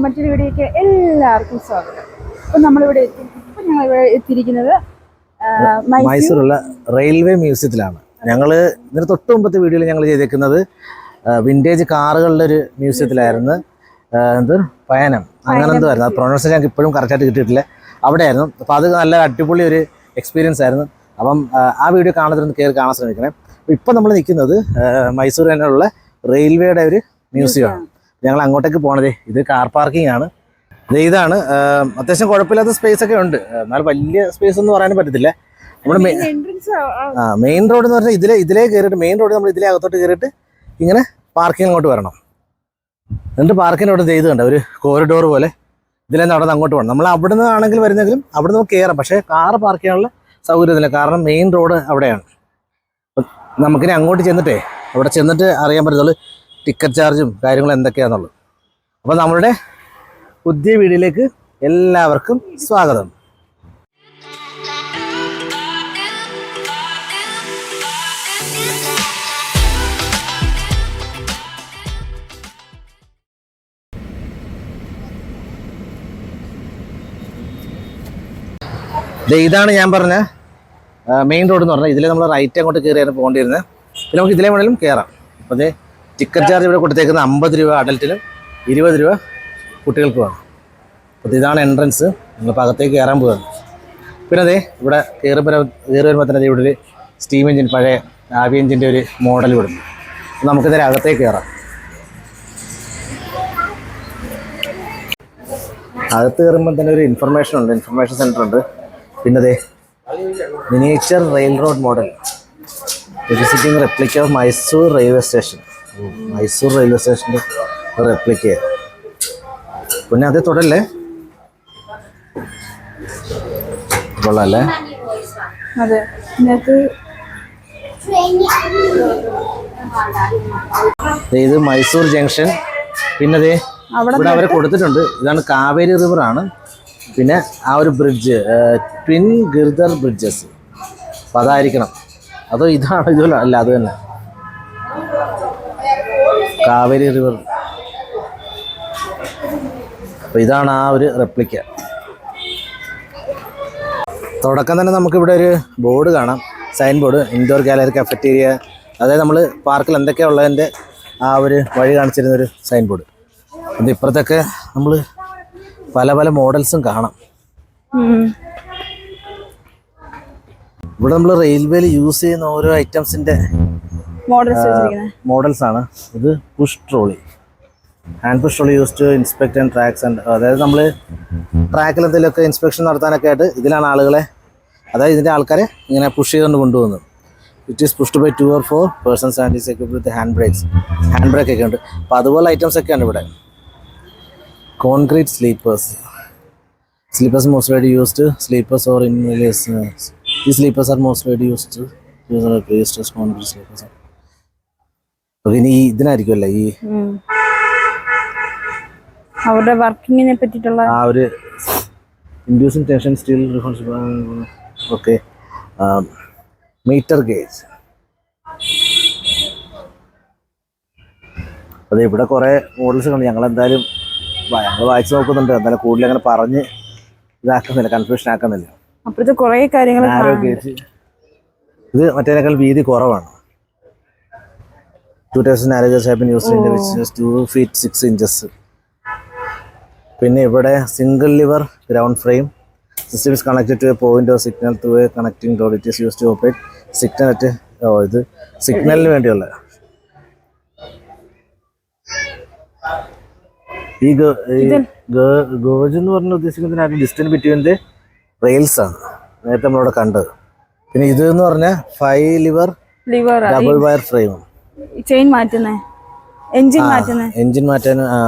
നമ്മുടെ മറ്റൊരു വീഡിയോയ്ക്ക് എല്ലാവർക്കും സ്വാഗതം. ഇപ്പം നമ്മളിവിടെ എത്തി ഇപ്പം ഞങ്ങൾ ഇവിടെ എത്തിയിരിക്കുന്നത് മൈസൂരുള്ള റെയിൽവേ മ്യൂസിയത്തിലാണ്. ഞങ്ങൾ ഇതിന് തൊട്ട് മുമ്പത്തെ വീഡിയോയിൽ ഞങ്ങൾ ചെയ്തേക്കുന്നത് വിന്റേജ് കാറുകളുടെ ഒരു മ്യൂസിയത്തിലായിരുന്നു. എന്ത്? പയനം. അങ്ങനെ എന്തോ ആയിരുന്നു അത് പ്രൊണൗൺസ് ഞങ്ങൾക്ക് ഇപ്പോഴും കറക്റ്റായിട്ട് കിട്ടിയിട്ടില്ല. അവിടെയായിരുന്നു. അപ്പോൾ അത് നല്ല അടിപൊളി ഒരു എക്സ്പീരിയൻസ് ആയിരുന്നു. അപ്പം ആ വീഡിയോ കാണുന്നതിന് കയറി കാണാൻ ശ്രമിക്കണേ. ഇപ്പം നമ്മൾ നിൽക്കുന്നത് മൈസൂർ തന്നെയുള്ള റെയിൽവേയുടെ ഒരു മ്യൂസിയമാണ്. ഞങ്ങൾ അങ്ങോട്ടേക്ക് പോണതേ. ഇത് കാർ പാർക്കിംഗ് ആണ്. ഇതാണ് അത്യാവശ്യം കുഴപ്പമില്ലാത്ത സ്പേസ് ഒക്കെ ഉണ്ട്. എന്നാൽ വലിയ സ്പേസ് ഒന്നും പറയാനും പറ്റത്തില്ല. നമ്മുടെ ആ മെയിൻ റോഡ് എന്ന് പറഞ്ഞാൽ ഇതിലെ ഇതിലേ കയറിയിട്ട് മെയിൻ റോഡ് നമ്മൾ ഇതിലേ അകത്തോട്ട് കയറിയിട്ട് ഇങ്ങനെ പാർക്കിംഗ് അങ്ങോട്ട് വരണം. എന്നിട്ട് പാർക്കിംഗ് അവിടെ ചെയ്ത് കണ്ട? ഒരു കോറിഡോർ പോലെ. ഇതിലെ നടന്ന് അങ്ങോട്ട് പോകണം. നമ്മൾ അവിടെ നിന്നാണെങ്കിൽ വരുന്നെങ്കിലും അവിടെ നമുക്ക് കയറാം പക്ഷേ കാർ പാർക്ക് ചെയ്യാനുള്ള സൗകര്യമില്ല കാരണം മെയിൻ റോഡ് അവിടെയാണ്. നമുക്കിനി അങ്ങോട്ട് ചെന്നിട്ടേ അവിടെ ചെന്നിട്ട് അറിയാൻ പറ്റത്തുള്ളൂ. ടിക്കറ്റ് ചാർജും കാര്യങ്ങളും എന്തൊക്കെയാണെന്നുള്ളത് അപ്പോൾ നമ്മളുടെ പുതിയ വീഡിയോയിലേക്ക് എല്ലാവർക്കും സ്വാഗതം. ഇതാണ് ഞാൻ പറഞ്ഞ മെയിൻ റോഡ് എന്ന് പറഞ്ഞാൽ ഇതിലെ നമ്മൾ റൈറ്റ് അങ്ങോട്ട് കയറിയാണ് പോകേണ്ടിയിരുന്നത്. നമുക്ക് ഇതിലെ വേണമെങ്കിലും കയറാം അപ്പോൾ ടിക്കറ്റ് ചാർജ് ഇവിടെ കൊടുത്തേക്കുന്നത് അമ്പത് രൂപ അഡൽറ്റിലും ഇരുപത് രൂപ കുട്ടികൾക്കുമാണ് അപ്പോൾ ഇതാണ് എൻട്രൻസ് നിങ്ങൾ അകത്തേക്ക് കയറാൻ പോകുന്നത് പിന്നെ അതെ ഇവിടെ കയറുമ്പോൾ കയറി വരുമ്പോൾ തന്നെ ഇവിടെ ഒരു സ്റ്റീം എഞ്ചിൻ പഴയ ആവി എഞ്ചിന്റെ ഒരു മോഡൽ വിടും നമുക്കിതിനെ അകത്തേക്ക് കയറാം. അകത്ത് കയറുമ്പോൾ തന്നെ ഒരു ഇൻഫർമേഷൻ ഉണ്ട്. ഇൻഫർമേഷൻ സെന്റർ ഉണ്ട്. പിന്നെ അതെ miniature rail road model visiting replica of Mysore railway station Mysore railway സ്റ്റേഷന്റെ റെപ്ലിക്ക പിന്നെ അതേ തുടല്ലേ കൊള്ളാല്ലേ? അതെ. ഇത് മൈസൂർ ജംഗ്ഷൻ. പിന്നെ അവിടെ ഇവിടെ അവർ കൊടുത്തിട്ടുണ്ട്. ഇതാണ് കാവേരി റിവർ ആണ് പിന്നെ ആ ഒരു ബ്രിഡ്ജ് ട്വിൻ ഗിർദർ ബ്രിഡ്ജസ്. അപ്പം അതായിരിക്കണം. അതോ ഇതാണ് ഇതല്ല അല്ല അത് തന്നെ. കാവേരി റിവർ. അപ്പോൾ ഇതാണ് ആ ഒരു റെപ്ലിക്ക. തുടക്കം തന്നെ നമുക്കിവിടെ ഒരു ബോർഡ് കാണാം. Sign board indoor gallery cafeteria അതായത് നമ്മൾ പാർക്കിൽ എന്തൊക്കെയാണ് ഉള്ളതിന്റെ ആ ഒരു വഴി കാണിച്ചിരുന്ന ഒരു സൈൻ ബോർഡ് അത് ഇപ്പുറത്തൊക്കെ നമ്മൾ പല പല മോഡൽസും കാണാം. ഇവിടെ നമ്മൾ റെയിൽവേയിൽ യൂസ് ചെയ്യുന്ന ഓരോ ഐറ്റംസിന്റെ മോഡൽസ് ആണ്. ഇത് push trolley hand push trolley use to inspect and tracks and അതായത് നമ്മൾ ട്രാക്കിൽ എന്തെങ്കിലുമൊക്കെ ഇൻസ്പെക്ഷൻ നടത്താനൊക്കെ ആയിട്ട് ഇതിലാണ് ആളുകളെ അതായത് ഇതിന്റെ ആൾക്കാരെ ഇങ്ങനെ പുഷ് ചെയ്തുകൊണ്ട് കൊണ്ടുപോകുന്നത്. It is pushed by two or four persons and is equip with hand brakes hand brake ഒക്കെ ഉണ്ട്. അപ്പോൾ അതുപോലെ ഐറ്റംസ് ഒക്കെയാണ് ഇവിടെ. Concrete sleepers sleepers most wide used sleepers or in ഈ sleepers are most wide used use concrete sleepers ഇനി ഈ ഇതിനായിരിക്കുമല്ലേ ഈ. അവരുടെ വർക്കിങ്ങിനെ പറ്റിയിട്ടുള്ള ആ ഒരു inducing tension steel okay metre gauge അതെ ഇവിടെ കുറേ മോഡൽസ് കണ്ടു ഞങ്ങൾ എന്തായാലും ഞങ്ങൾ വായിച്ചു നോക്കുന്നുണ്ട്. എന്തായാലും കൂടുതൽ അങ്ങനെ പറഞ്ഞ് ഇതാക്കുന്നില്ല കൺഫ്യൂഷൻ ആക്കുന്നില്ല. അപ്പോഴത്തെ കുറേ കാര്യങ്ങൾ ഇത് മറ്റേതിനേക്കാൾ വീതി കുറവാണ്. Two thousand narrow gauge happen use which two feet six inches പിന്നെ ഇവിടെ single lever ground frame system is connected to a point of signal through a connecting rod it is use to operate signal at ഓ ഇത് സിഗ്നലിന് വേണ്ടിയുള്ള. ഈ gauge എന്ന് പറഞ്ഞ ഉദ്ദേശിക്കുന്നതിന് ഉദ്ദേശിക്കുന്നത് distance between the rails ആണ്. നേരത്തെ നമ്മളവിടെ കണ്ടത്. പിന്നെ ഇത് എന്ന് പറഞ്ഞാൽ five lever lever double wire frame chain മാറ്റുന്നേ? Engine മാറ്റുന്നേ? എൻജിൻ മാറ്റാൻ ആ.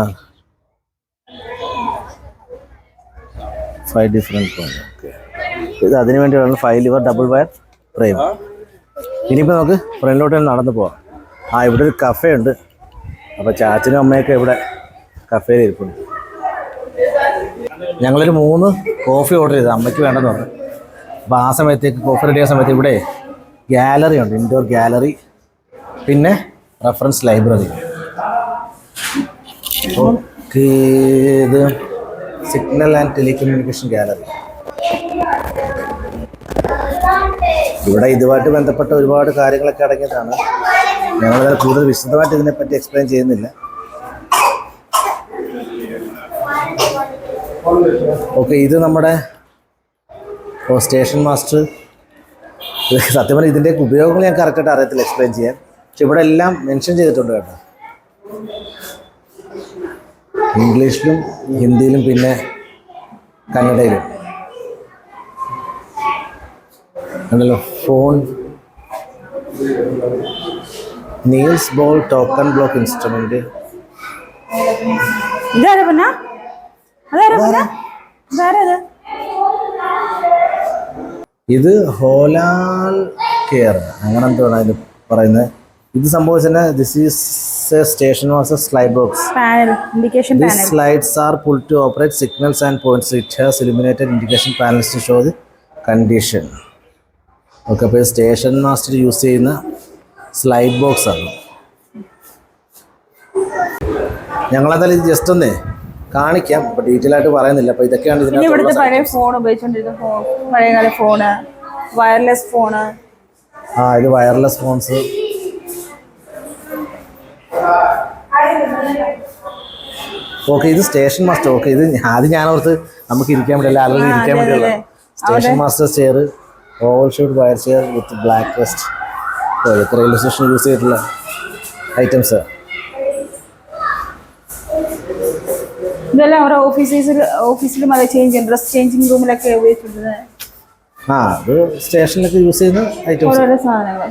ഫൈവ് ഡിഫറെന്റ് ഇത് അതിന് വേണ്ടിയാണ് five lever double wire frame ഇനിയിപ്പോൾ നമുക്ക് ഫ്രണ്ടിലോട്ട് നടന്നു പോവാം. ആ ഇവിടെ ഒരു കഫേ ഉണ്ട്. അപ്പോൾ ചാച്ചനും അമ്മയൊക്കെ ഇവിടെ കഫേയിൽ ഇരിപ്പുണ്ട്. ഞങ്ങളൊരു മൂന്ന് കോഫി ഓർഡർ ചെയ്തു. അമ്മയ്ക്ക് വേണ്ടെന്ന് പറഞ്ഞു. അപ്പോൾ ആ സമയത്തേക്ക് കോഫി റെഡി ആയ സമയത്ത് ഇവിടെ ഗാലറി ഉണ്ട്. ഇൻഡോർ ഗാലറി പിന്നെ റെഫറൻസ് ലൈബ്രറി ഇത് സിഗ്നൽ ആൻഡ് ടെലികമ്മ്യൂണിക്കേഷൻ ഗാലറി ഇവിടെ ഇതുമായിട്ട് ബന്ധപ്പെട്ട ഒരുപാട് കാര്യങ്ങളൊക്കെ അടങ്ങിയതാണ്. ഞങ്ങൾ കൂടുതൽ വിശദമായിട്ട് ഇതിനെപ്പറ്റി എക്സ്പ്ലെയിൻ ചെയ്യുന്നില്ല. ഓക്കെ ഇത് നമ്മുടെ സ്റ്റേഷൻ മാസ്റ്റർ സത്യം പറഞ്ഞാൽ ഇതിന്റെയൊക്കെ ഉപയോഗങ്ങൾ ഞാൻ കറക്റ്റായിട്ട് അറിയത്തില്ല എക്സ്പ്ലെയിൻ ചെയ്യാൻ. പക്ഷെ ഇവിടെ എല്ലാം മെൻഷൻ ചെയ്തിട്ടുണ്ട് കേട്ടോ. ഇംഗ്ലീഷിലും ഹിന്ദിയിലും പിന്നെ കന്നഡയിലും. ഉണ്ടല്ലോ phone Neale's ball token block instrument ഇതാരാ പിന്നെ? അതാരാ പിന്നെ? ഇതാരാ? ഇത് ഹോലാൽ കെയർ. അങ്ങനെ എന്താണ് അതിന് പറയുന്നത്. ഇത് സംഭവിച്ചത് this is station was a slide box panel indication These panel slides are pulled to operate signals and points. It has illuminated indication panels to show the condition. Okay അപ്പോൾ സ്റ്റേഷൻ മാസ്റ്റർ യൂസ് ചെയ്യുന്ന slide box ആണ്. ഞങ്ങളെന്തായാലും ഇത് just ഒന്ന് കാണിക്കാം. അപ്പോൾ detail ആയിട്ട് പറയുന്നില്ല. അപ്പോൾ ഇതൊക്കെയാണ് ഇതിന് ഇവിടുത്തെ പഴയ ഫോൺ ഉപയോഗിച്ചുകൊണ്ടിരുന്ന ഫോൺ പഴയകാല ഫോണ് വയർലെസ് ഫോണ് ആ ഇത് വയർലെസ് ഫോൺസ് ഓക്കെ ഇത് സ്റ്റേഷൻ മാസ്റ്റർ. ഓക്കെ ഇത് ആദ്യം ഞാൻ ഓർത്ത് നമുക്ക് ഇരിക്കാൻ പറ്റില്ല ആളുകൾ ഇരിക്കാൻ പറ്റില്ല. Station master chair oval shoot wire chair with black rest ഇതൊക്കെ റെയിൽവേ സ്റ്റേഷൻ യൂസ് ചെയ്തിട്ടുള്ള ഐറ്റംസ് ഇതെല്ലാം അവരുടെ ഓഫീസിൽ ഓഫീസിലും അത് ചേഞ്ച് ഡ്രസ് ചേഞ്ചിങ് റൂമിലൊക്കെ ഉപയോഗിച്ചിട്ടുണ്ട് ആ അത് സ്റ്റേഷനിലൊക്കെ യൂസ് ചെയ്യുന്ന ഐറ്റംസ് ഓരോരോ സാധനങ്ങൾ.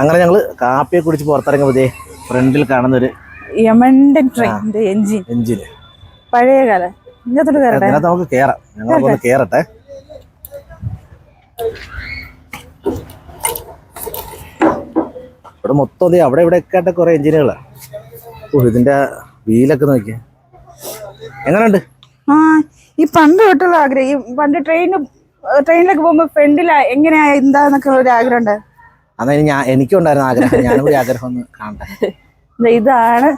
അങ്ങനെ ഞങ്ങൾ കാപ്പിയെ കുടിച്ച് പുറത്തിറങ്ങുമ്പോൾ ഫ്രണ്ടിൽ കാണുന്നൊരു യമണ്ടൻ ട്രെയിനിന്റെ എഞ്ചിൻ. എഞ്ചിൻ പഴയ കാലം. ഇതിനകത്തോട്ട് കയറട്ടെ അതിനകത്ത് നമുക്ക് കയറാം ഞങ്ങൾ ഒന്ന് കയറട്ടെ ഇവിടെ മൊത്തം അതെ അവിടെ ഇവിടെ ഒക്കെ ആയിട്ട് കുറെ എഞ്ചിനുകളാണ് ഓ ഇതിന്റെ വീലൊക്കെ നോക്കിയ. എങ്ങനെയുണ്ട് ആ ഈ പണ്ട് തൊട്ടുള്ള ആഗ്രഹം. ഈ പണ്ട് ട്രെയിന് ട്രെയിനിലൊക്കെ പോകുമ്പോ ഫ്രണ്ടിലാ എങ്ങനെയാ എന്താന്നൊക്കെ ഒരു ആഗ്രഹം ഉണ്ട് അന്നാ ഇനി ഞാൻ എനിക്കുണ്ടായിരുന്ന ആഗ്രഹം ഞാനും കൂടി ആഗ്രഹം ഒന്ന് കാണട്ടെ ഇതാണ്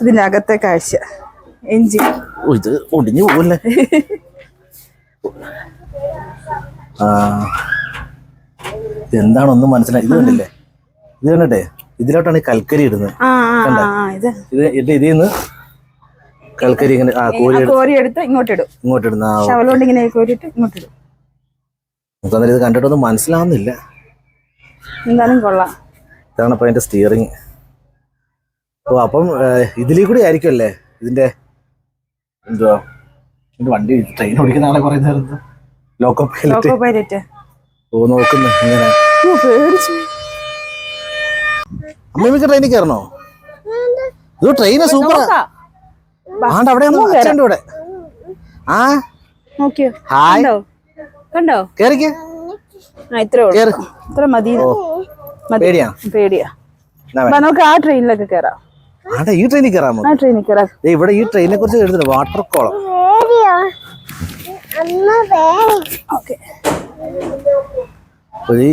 ഇതിനകത്തെ കാഴ്ച. എഞ്ചിൻ ഇത് ഒടിഞ്ഞു പോകല്ലേ ആ എന്താണൊന്നും മനസ്സിലായി ഇത് കണ്ടില്ലേ? ഇത് കണ്ടട്ടെ? ഇതിലോട്ടാണ് ഈ കൽക്കരി ഇടുന്നത്. ഇത്. ഇത് ഇത് ഇതിൽ നിന്ന് കൽക്കരി ഇങ്ങനെ ആ കോരി കോരി എടുത്ത് ഇങ്ങോട്ട് ഇടും ഇങ്ങോട്ട് ഇടുന്ന ഇങ്ങനെ കോരിയിട്ട് ഇങ്ങോട്ട് ഇടും നമുക്ക് അന്നേരം ഇത് കണ്ടിട്ടൊന്നും മനസ്സിലാവുന്നില്ല. എന്തായാലും കൊള്ളാം. ഇതാണ് അപ്പൊ അതിന്റെ സ്റ്റിയറിങ് ഓ അപ്പം ഇതിലേ കൂടി ആയിരിക്കും അല്ലേ ഇതിന്റെ? എന്തുവാ? എന്റെ വണ്ടി ട്രെയിൻ ഓടിക്കുന്ന ആളെ നേരം ലോക്കോ പൈലറ്റ് ലോക്കോ പൈലറ്റ് ഓ നോക്കുന്നു ഇങ്ങനെ. അമ്മമ്മക്ക് ട്രെയിനിൽ കയറണോ? ഇത് ട്രെയിനാ സൂപ്പർ. ആണ്ട് അവിടെയാണ് അച്ഛന്റെ ഇവിടെ ആ? ഹായ് കണ്ടോ? കണ്ടോ? കേറിക്ക്. ആ ഇത്രേ ഉള്ളൂ. കേറ്. ഇത്ര മതി. ഓ. മതി പേടിയാ? പേടിയാ. എന്നാ അപ്പൊ നമുക്ക് ആ ട്രെയിനിലൊക്കെ കയറാം ആണ്ടാ ഈ ട്രെയിനിൽ കയറാൻ ആ നമുക്ക് ട്രെയിനിൽ കയറാം ദേ ഇവിടെ ഈ ട്രെയിനെ കുറിച്ച് എഴുതുന്നു വാട്ടർ കോളം ഓക്കെ.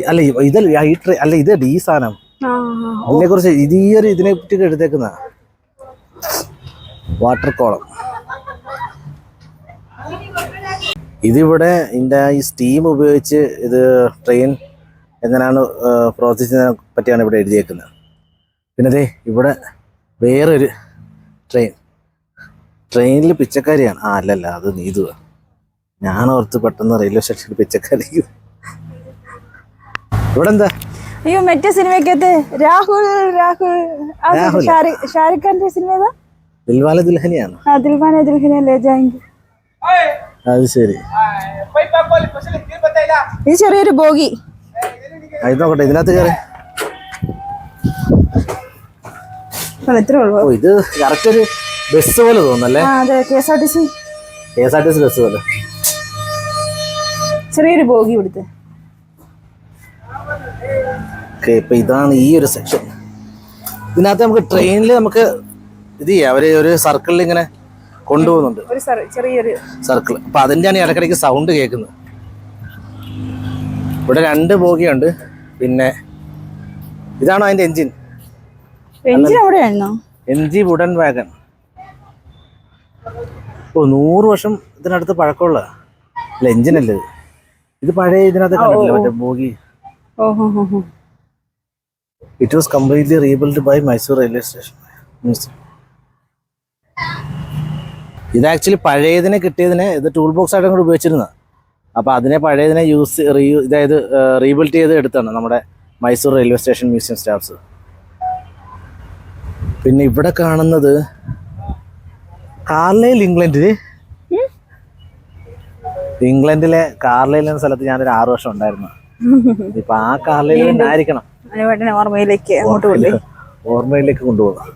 അല്ല ഈ- ഇതല്ല ഈ ട്രെയിൻ അല്ല ഇത് ഈ സാധനം. ആ ഇതിനെ കുറിച്ച് ഇത് ഈ ഒരു ഇതിനെ പറ്റി എടുത്തേക്കുന്ന വാട്ടർ കോളം ഇതിവിടെ ഇതിന്റെ ഈ സ്റ്റീം ഉപയോഗിച്ച് ഇത് ട്രെയിൻ എങ്ങനെയാണ് പ്രവർത്തിച്ചതിനെ പറ്റിയാണ് ഇവിടെ എഴുതിയേക്കുന്നത്. പിന്നെ ദേ ഇവിടെ വേറൊരു ട്രെയിൻ. ട്രെയിനിൽ പിച്ചക്കാരിയാണ്. ആ അല്ലല്ല അത് നീതു ഞാൻ ഓർത്ത് പെട്ടെന്ന് റെയിൽവേ സ്റ്റേഷനിൽ പിച്ചക്കാരി. ഇവിടെ എന്താ അയ്യോ മറ്റേ സിനിമക്കകത്ത് രാഹുൽ രാഹുൽ. ഷാരൂഖ് ഖാന്റെ സിനിമ ഏതാ? ദിൽവാല ദുൽഹനിയാണ്? ആ ദിൽവാല ദുൽഹനി അല്ലേ ജാങ്കി അത് ശരി. ഈ ചെറിയൊരു ബോഗി. ഇത് നോക്കട്ടെ ഇതിനകത്ത് കയറി ഓ ഇത് കറക്റ്റ് ഒരു ബസ് പോലെ തോന്നല്ലേ K S R T C K S R T C bus പോലെ. ചെറിയൊരു ബോഗി ഇവിടുത്തെ. ഓക്കെ ഇപ്പൊ ഇതാണ് ഈ ഒരു സെക്ഷൻ ഇതിനകത്ത് നമുക്ക് ട്രെയിനിൽ നമുക്ക് ഇത് ചെയ്യാം. അവർ ഒരു സർക്കിളിൽ ഇങ്ങനെ കൊണ്ടുപോകുന്നുണ്ട്. ചെറിയൊരു സർക്കിൾ അപ്പൊ അതിന്റെയാണ് ഈ ഇടയ്ക്കിടയ്ക്ക് സൗണ്ട് കേൾക്കുന്നത്. ഇവിടെ രണ്ട് ബോഗിയുണ്ട്. പിന്നെ ഇതാണോ അതിന്റെ എഞ്ചിൻ? എഞ്ചിൻ അവിടെയായിരുന്നോ? ജി വുഡൻ വാഗൺ. ഓ നൂറ് വർഷം ഇതിനടുത്ത് പഴക്കമുള്ള അല്ല എഞ്ചിനല്ലേ ഇത്? ഇത് പഴയ ഇതിനകത്ത് കണ്ടിട്ടില്ല മറ്റേ bogie? It was completely rebuild by Mysore railway station museum ഇത് ആക്ച്വലി പഴയതിനെ കിട്ടിയതിനെ ഇത് ടൂൾ ബോക്സ് ആയിട്ട് ഉപയോഗിച്ചിരുന്നത്. അപ്പോൾ അതിനെ പഴയതിനെ യൂസ് റീ ഇതായത് റീബിൽഡ് ചെയ്ത് എടുത്താണ് നമ്മുടെ Mysore railway station museum staffs പിന്നെ ഇവിടെ കാണുന്നത് കാർലയിൽ ഇംഗ്ലണ്ടിൽ ഇംഗ്ലണ്ടിലെ കാർലയിൽ എന്ന സ്ഥലത്ത് ഞാനൊരു ആറു വർഷം ഉണ്ടായിരുന്നു. ഇപ്പൊ ആ കാർലയിൽ ഉണ്ടായിരിക്കണം ഓർമ്മയിലേക്ക് അങ്ങോട്ട് ഓർമ്മയിലേക്ക് കൊണ്ടുപോകാം.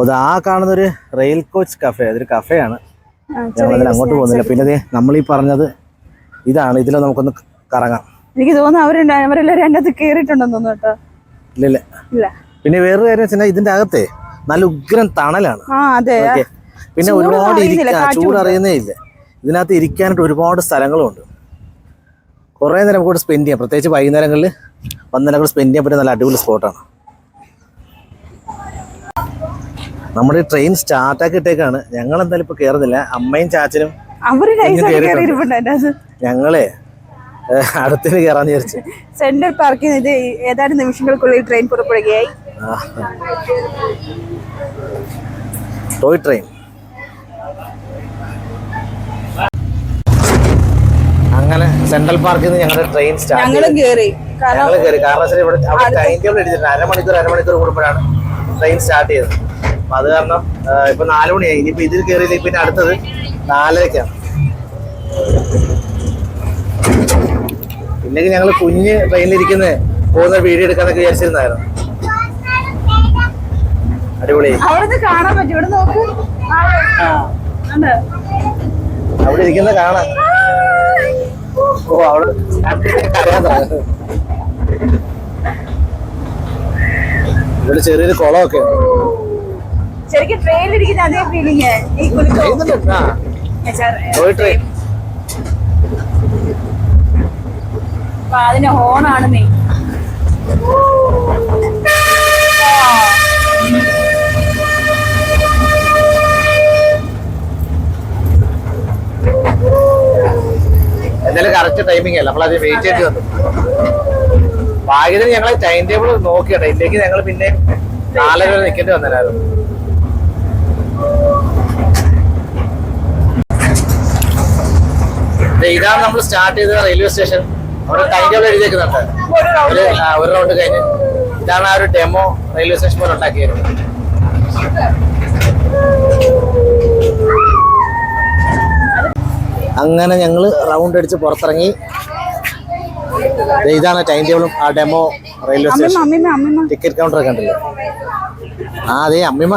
ഇത് ആ കാണുന്ന ഒരു റെയിൽ കോച്ച് കഫേ അതൊരു കഫേയാണ്. ഞങ്ങളതിൽ അങ്ങോട്ട് പോകുന്നില്ല. പിന്നെ നമ്മൾ ഈ പറഞ്ഞത് ഇതാണ്. ഇതിൽ നമുക്കൊന്ന് കറങ്ങാം. എനിക്ക് തോന്നുന്നു അവരുണ്ട് അവരെല്ലാവരും അതിനകത്ത് കയറിയിട്ടുണ്ടെന്ന് തോന്നുന്നു കേട്ടോ. ഇല്ലില്ല ഇല്ല. പിന്നെ വേറൊരു കാര്യം വെച്ചാൽ ഇതിന്റെ അകത്തെ നല്ല ഉഗ്രം തണലാണ്. പിന്നെ ഒരുപാട് ഇരിക്കാൻ കാറ്റും ചൂട് അറിയുന്നേ ഇല്ല. ഇതിനകത്ത് ഇരിക്കാനായിട്ട് ഒരുപാട് സ്ഥലങ്ങളുണ്ട്. കുറേ നേരം നമുക്ക് സ്പെൻഡ് ചെയ്യാം. പ്രത്യേകിച്ച് വൈകുന്നേരങ്ങളിൽ വന്നേരം കൂടെ സ്പെൻഡ് ചെയ്യാൻ പറ്റിയ നല്ല അടിപൊളി സ്പോട്ടാണ് നമ്മുടെ ട്രെയിൻ സ്റ്റാർട്ടാക്കി ഇട്ടേക്കാണ്. ഞങ്ങൾ എന്തായാലും ഇപ്പൊ കേറുന്നില്ല. അമ്മയും ചാച്ചനും ഞങ്ങളെ അടുത്തിന് കയറാന്ന് വിചാരിച്ചു. സെൻട്രൽ പാർക്കിൽ നിന്ന് ഇത് ഏതാനും നിമിഷങ്ങൾക്കുള്ളിൽ ട്രെയിൻ പുറപ്പെടുകയായി. ടോയ് ട്രെയിൻ അങ്ങനെ സെൻട്രൽ പാർക്കിൽ നിന്ന് ഞങ്ങളുടെ ട്രെയിൻ സ്റ്റാർട്ട് ഞങ്ങളും കയറി ഞങ്ങൾ കയറി കാരണം ഇവിടെ ടൈം ടേബിൾ എടുത്തിട്ടുണ്ട് അരമണിക്കൂർ അരമണിക്കൂർ കൂടുമ്പോഴാണ് ട്രെയിൻ സ്റ്റാർട്ട് ചെയ്തത്. അപ്പൊ അത് കാരണം ഇപ്പൊ നാല് മണിയായി. ഇനിയിപ്പോ ഇതിൽ കയറിയില്ല പിന്നെ അടുത്തത് നാലരക്കാണ്. പിന്നെ ഞങ്ങൾ കുഞ്ഞ് ട്രെയിനിലിരിക്കുന്ന പോകുന്ന വീഡിയോ എടുക്കാന്നൊക്കെ വിചാരിച്ചിരുന്നായിരുന്നു. അടിപൊളി. അവിടുന്ന് കാണാൻ പറ്റും. ഇവിടെ നോക്ക്. ഉണ്ട്. അവിടെ ഇരിക്കുന്ന കാണാം. ഓ അവിടെ. ഇവിടെ ചെറിയൊരു കുളമൊക്കെ ഉണ്ട്. ശരിക്കും ട്രെയിനിലിരിക്കുന്ന അതേ ഫീലിംഗ് ഈ കുലുക്കം അപ്പൊ അതിന് ഹോണാണ് നീ എന്തായാലും കറക്റ്റ് ടൈമിംഗ് അല്ല? നമ്മളത് വെയിറ്റ് ചെയ്ത് വന്നു. ഭാഗ്യത്തിന് ഞങ്ങളെ ടൈം ടേബിൾ നോക്കിയാണ് ഇല്ലെങ്കിൽ ഞങ്ങൾ പിന്നെ നാലര വരെ നിൽക്കേണ്ടി വന്നേരായിരുന്നു ഇതാണ് നമ്മൾ സ്റ്റാർട്ട് ചെയ്തത് റെയിൽവേ സ്റ്റേഷൻ അവിടെ ടൈം ടേബിൾ എഴുതിയേക്കുന്നുണ്ട് ഒരു ഒരു റൗണ്ട് കഴിഞ്ഞ്. ഇതാണ് ആ ഒരു ഡെമോ റെയിൽവേ സ്റ്റേഷൻ പോലെ ഉണ്ടാക്കിയത്. അങ്ങനെ ഞങ്ങൾ റൗണ്ട് അടിച്ച് പുറത്തിറങ്ങി. ഇതാണ് ടൈം ടേബിളും ആ ഡെമോ റെയിൽവേ സ്റ്റേഷൻ അമ്മിമ്മ അമ്മിമ്മ. ടിക്കറ്റ് കൗണ്ടർ ഒക്കെ ഉണ്ടല്ലോ ആ അതെ അമ്മിമ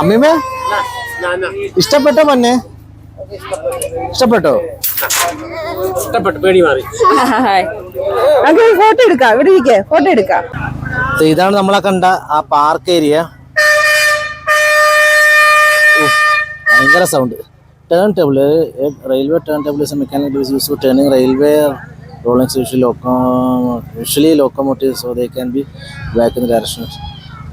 അമ്മിമ ഇഷ്ടപ്പെട്ട പൊന്നെ? ഇഷ്ടപ്പെട്ടോ? ഇഷ്ടപ്പെട്ടു പേടി മാറി. നമുക്ക് ഫോട്ടോ എടുക്കാം ഇവിടെ ഇരിക്കേ ഫോട്ടോ എടുക്കാം. ഇതാണ് നമ്മളെ കണ്ട ആ പാർക്ക് ഏരിയ ഭയങ്കര sound turn table railway turn table is mechanic device use for turning railway rolling usually loco usually locomotive so they can be back in direction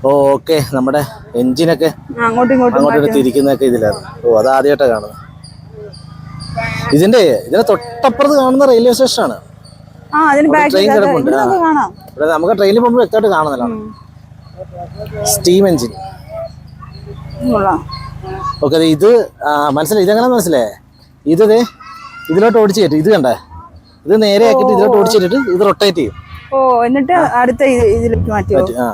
oh okay നമ്മുടെ എഞ്ചിനൊക്കെ അങ്ങോട്ടും ഇങ്ങോട്ടും അങ്ങോട്ട് ഇരിക്കുന്നതൊക്കെ ഇതിലായിരുന്നു ഓ അത് ആദ്യമായിട്ടാണ് കാണുന്നത്. ഇതിന്റെ ഇതിന്റെ തൊട്ടപ്പുറത്ത് കാണുന്ന റെയിൽവേ സ്റ്റേഷൻ ആണ് കിടപ്പുണ്ട്. ഇവിടെ നമുക്ക് ട്രെയിനിൽ പോകുമ്പോൾ വ്യക്തമായിട്ട് കാണുന്നതാണ്. സ്റ്റീം എഞ്ചിൻ ഓക്കെ ഇത് മനസ്സിലായി? ഇതെങ്ങനെ മനസ്സിലായേ? ഇത് ഇതിലോട്ട് ഓടിച്ച് കയറ്റും. ഇത് കണ്ടേ? ഇത് നേരെ ആക്കിയിട്ട് ഇതിലോട്ട് ഓടിച്ച് കയറ്റിട്ട് ഇത് റൊട്ടേറ്റ് ചെയ്യും. ഓ എന്നിട്ട് അടുത്ത ഇത് ഇതിലേക്ക് മാറ്റിയോ ആ.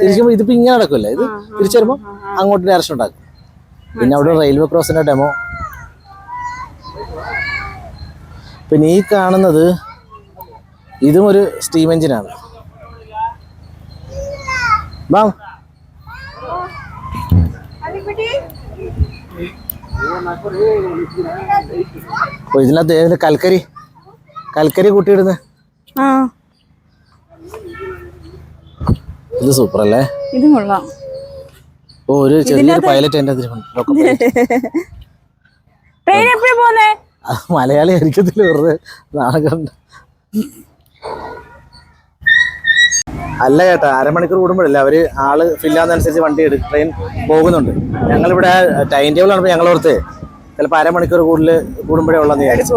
തിരിക്കുമ്പോൾ ഇതിപ്പോ ഇങ്ങനെ നടക്കുമല്ലേ ഇത് തിരിച്ചു വരുമ്പോൾ അങ്ങോട്ട് ഡയറക്ഷൻ ഉണ്ടാക്കും. പിന്നെ അവിടെ റെയിൽവേ ക്രോസിന്റെ ഡെമോ പിന്നെ ഈ കാണുന്നത് ഇതും ഒരു സ്റ്റീം എഞ്ചിനാണ്. ഇതിനകത്ത് ഏതിന് കൽക്കരി? കൽക്കരി കൂട്ടിയിടുന്നത് ആ. ഇത് സൂപ്പർ അല്ലേ ഇത് കൊള്ളാം. ഓ ഒരു ചെറിയൊരു പൈലറ്റ് എന്റെ ട്രെയിൻ എപ്പോഴും പോന്നേ? അത് മലയാളി ആയിരിക്കത്തില്ല വെറുതെ. നാടകം കണ്ട. അല്ല ചേട്ടാ അരമണിക്കൂർ കൂടുമ്പോഴല്ല അവർ ആൾ ഫില്ലാന്നനുസരിച്ച് വണ്ടി എടുക്കും ട്രെയിൻ പോകുന്നുണ്ട്. ഞങ്ങളിവിടെ ടൈം ടേബിൾ ആണ് ഞങ്ങൾ ഓർത്ത്. ചിലപ്പോൾ അരമണിക്കൂർ കൂടുതൽ കൂടുമ്പോഴേ ഉള്ളതെന്ന് വിചാരിച്ചു.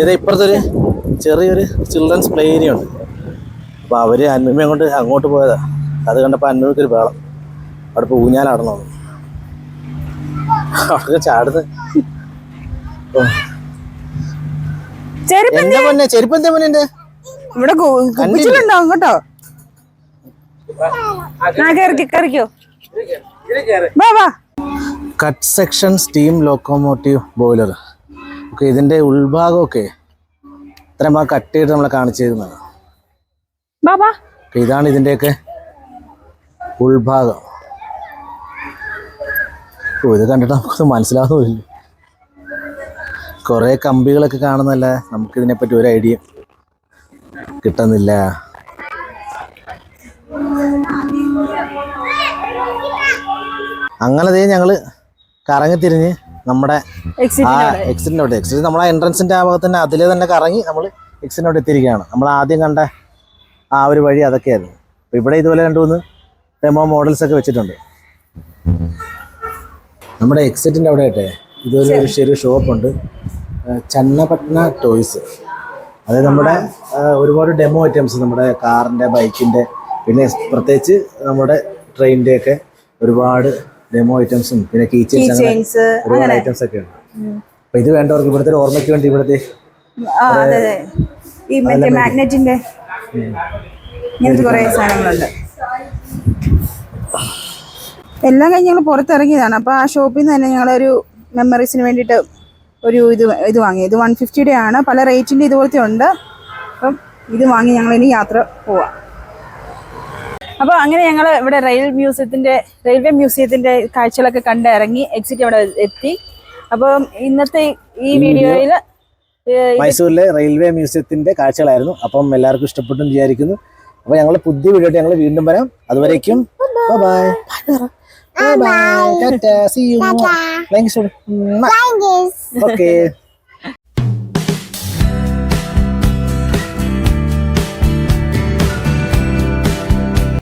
ഇത് ഇപ്പുറത്തൊരു ചെറിയൊരു ചിൽഡ്രൻസ് പ്ലേ ഏരിയ ഉണ്ട്. അപ്പോൾ അവർ അന്മയും കൊണ്ട് അങ്ങോട്ട് പോയതാ. അത് കണ്ടപ്പോൾ അന്മയ്ക്ക് ഒരു വേളം അവിടെ ഇപ്പോൾ ഊഞ്ഞാലാടണമെന്ന് അവിടെ ചാടുന്നത്. ചെരുപ്പ് എന്താ പൊന്നെ? ചെരുപ്പ് എന്താ പൊന്നെ എന്റെ ഇവിടെ കുപ്പിച്ചിലുണ്ടാവും കേട്ടോ ആ കയറിക്കോ കയറിക്കോ വാ വാ. Cut section steam locomotive boiler okay ഇതിന്റെ ഉൾഭാഗമൊക്കെ ഇത്രയും ഭാഗം കട്ട് ചെയ്ത് നമ്മളെ കാണിച്ചിരുന്നത് വാ വാ. ഓക്കെ ഇതാണ് ഇതിന്റെയൊക്കെ ഉൾഭാഗം. ഓ ഇത് കണ്ടിട്ട് നമുക്ക് മനസ്സിലാവുന്നില്ല കുറേ കമ്പികളൊക്കെ കാണുന്നല്ല? നമുക്കിതിനെപ്പറ്റി ഒരു ഐഡിയ കിട്ടുന്നില്ല. അങ്ങനെ ദേ ഞങ്ങൾ കറങ്ങി തിരിഞ്ഞ് നമ്മുടെ ആ എക്സിറ്റിനോട്ട് എക്സിറ്റ് നമ്മളെ എൻട്രൻസിന്റെ ആ ഭാഗത്ത് തന്നെ അതിലെ തന്നെ കറങ്ങി നമ്മൾ എക്സിറ്റിനോട് എത്തിയിരിക്കുകയാണ്. നമ്മൾ ആദ്യം കണ്ട ആ ഒരു വഴി അതൊക്കെയായിരുന്നു. അപ്പൊ ഇവിടെ ഇതുപോലെ രണ്ടു മൂന്ന് ഡെമോ മോഡൽസ് ഒക്കെ വെച്ചിട്ടുണ്ട്. നമ്മുടെ എക്സിറ്റിന്റെ അവിടെ ആയിട്ടെ. ഇതൊരു ഒരു ചെറിയ ഷോപ്പുണ്ട്. ചന്നപട്ന ടോയ്സ്. അത് നമ്മുടെ ഒരുപാട് ഡെമോ ഐറ്റംസ് നമ്മുടെ കാറിന്റെ ബൈക്കിന്റെ പിന്നെ പ്രത്യേകിച്ച് നമ്മുടെ ട്രെയിനിന്റെ ഒക്കെ ഒരുപാട് ഡെമോ ഐറ്റംസും പിന്നെ കീ ചെയിൻസ് ഒരുപാട് ഐറ്റംസ് ഒക്കെ ഉണ്ട്. അപ്പൊ ഇത് വേണ്ടവർക്ക് ഇവിടുത്തെ ഓർമ്മയ്ക്ക് വേണ്ടി ഇവിടുത്തെ ഈ മറ്റേ മാഗ്നറ്റിന്റെ ഇങ്ങനത്തെ കുറെ സാധനങ്ങളുണ്ട്. എല്ലാം കഴിഞ്ഞ് ഞങ്ങൾ പുറത്തിറങ്ങിയതാണ്. അപ്പോൾ ആ ഷോപ്പിൽ നിന്ന് തന്നെ ഞങ്ങളൊരു മെമ്മറീസിന് വേണ്ടിയിട്ട് ഒരു ഇത് ഇത് വാങ്ങി. ഇത് വൺ ഫിഫ്റ്റിയുടെ ആണ്. പല റേറ്റിന്റെ ഇതുപോലത്തെ ഉണ്ട്. അപ്പം ഇത് വാങ്ങി ഞങ്ങൾ ഇനി യാത്ര പോവാം. അപ്പോൾ അങ്ങനെ ഞങ്ങൾ ഇവിടെ റെയിൽ മ്യൂസിയത്തിന്റെ റെയിൽവേ മ്യൂസിയത്തിന്റെ കാഴ്ചകളൊക്കെ കണ്ട് ഇറങ്ങി എക്സിറ്റ് ഇവിടെ എത്തി. അപ്പം ഇന്നത്തെ ഈ വീഡിയോയിൽ മൈസൂരിലെ റെയിൽവേ മ്യൂസിയത്തിന്റെ കാഴ്ചകളായിരുന്നു. അപ്പം എല്ലാവർക്കും ഇഷ്ടപ്പെട്ടു എന്ന് വിചാരിക്കുന്നു. അപ്പൊ ഞങ്ങൾ പുതിയ വീഡിയോ ഞങ്ങൾ വീണ്ടും വരാം. അതുവരേക്കും bye Bye bye. Dadah. See you. Dadah. Thank you so Oke. Okay.